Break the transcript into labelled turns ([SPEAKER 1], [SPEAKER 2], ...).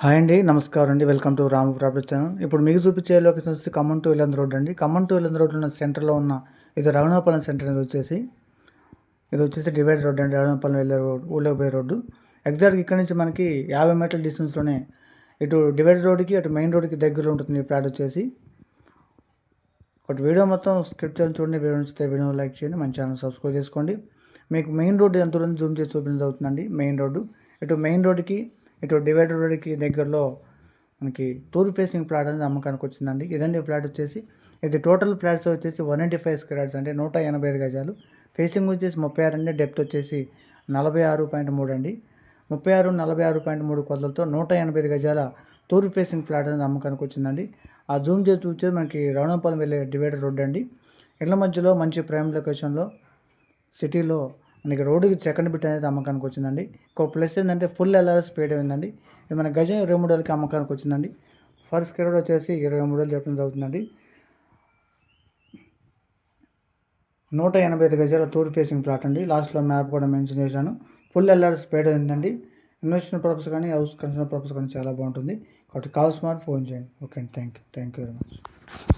[SPEAKER 1] Hi అండి నమస్కారం అండి. Welcome to Ramu property channel. ఇప్పుడు మీకు చూపించే లొకేషన్ వచ్చి ఖమ్మం టు ఇల్లంద రోడ్ అండి. ఖమ్మం టు ఇల్లంద రోడ్లో ఉన్న సెంటర్లో ఉన్న ఇది రఘునాపాలెం సెంటర్ అనేది వచ్చేసి ఇది వచ్చేసి డివైడ్ రోడ్ అండి. రఘునాపాలెం వెళ్ళే రోడ్ ఊళ్ళోకి పోయే రోడ్డు. ఎగ్జాక్ట్గా ఇక్కడ నుంచి మనకి యాభై మీటర్ల డిస్టెన్స్లోనే ఇటు డివైడ్ రోడ్కి అటు మెయిన్ రోడ్కి దగ్గరలో ఉంటుంది ఈ ప్లాట్ వచ్చేసి. ఒకటి వీడియో మొత్తం స్క్రిప్ట్ చేసి చూడండి. వీడియో నచ్చితే వీడియో లైక్ చేయండి. మన ఛానల్ సబ్స్క్రైబ్ చేసుకోండి. మీకు మెయిన్ రోడ్డు ఎంత దూరం జూమ్ చేసి చూపించవుతుందండి మెయిన్ రోడ్డు. ఇటు మెయిన్ రోడ్డుకి ఇటు డివైడర్ రోడ్కి దగ్గరలో మనకి తూర్పు ఫేసింగ్ ప్లాట్ అనేది అమ్మకానికి వచ్చిందండి. ఇదండి ఫ్లాట్ వచ్చేసి. ఇది టోటల్ ఫ్లాట్స్ వచ్చేసి వన్ ఎయిటీ ఫైవ్ స్క్రాడ్స్ అంటే నూట ఎనభై ఐదు గజాలు. ఫేసింగ్ వచ్చేసి ముప్పై ఆరు అండి. డెప్త్ వచ్చేసి నలభై ఆరు పాయింట్ మూడు అండి. ముప్పై ఆరు నలభై ఆరు పాయింట్ మూడు కొలతలతో నూట ఎనభై ఐదు గజాల తూర్పు ఫేసింగ్ ఫ్లాట్ అనేది అమ్మకానికి వచ్చిందండి. ఆ జూమ్ చేసి చూసేది మనకి రవణపాలెం వెళ్ళే డివైడర్ రోడ్ అండి. ఇళ్ళ మధ్యలో మంచి ప్రైమ్ లొకేషన్లో సిటీలో మనకి రోడ్డుకి సెకండ్ బిట్ అనేది అమ్మకానికి వచ్చిందండి. ఇంకో ప్లస్ ఏంటంటే ఫుల్ ఎల్ఆర్ స్పీడ్ అయిందండి. ఇది మన గజం ఇరవై మూడు వేలకి అమ్మకానికి వచ్చిందండి. ఫర్ స్క్వేర్ వచ్చేసి ఇరవై మూడు వేలు చెప్పడం జరుగుతుందండి. నూట ఎనభై ఐదు గజాల టూర్ ఫేసింగ్ ప్లాట్ అండి. లాస్ట్లో మ్యాప్ కూడా మెన్షన్ చేశాను. ఫుల్ ఎల్ఆర్ స్పీడ్ అయిందండి. ఇన్వెస్ట్మెంట్ పర్పస్ కానీ హౌస్ కన్స్ట్రక్షన్ పర్పస్ కానీ చాలా బాగుంటుంది. కాబట్టి కావాల్సిన ఫోన్ చేయండి. ఓకే అండి. Thank you thank you very much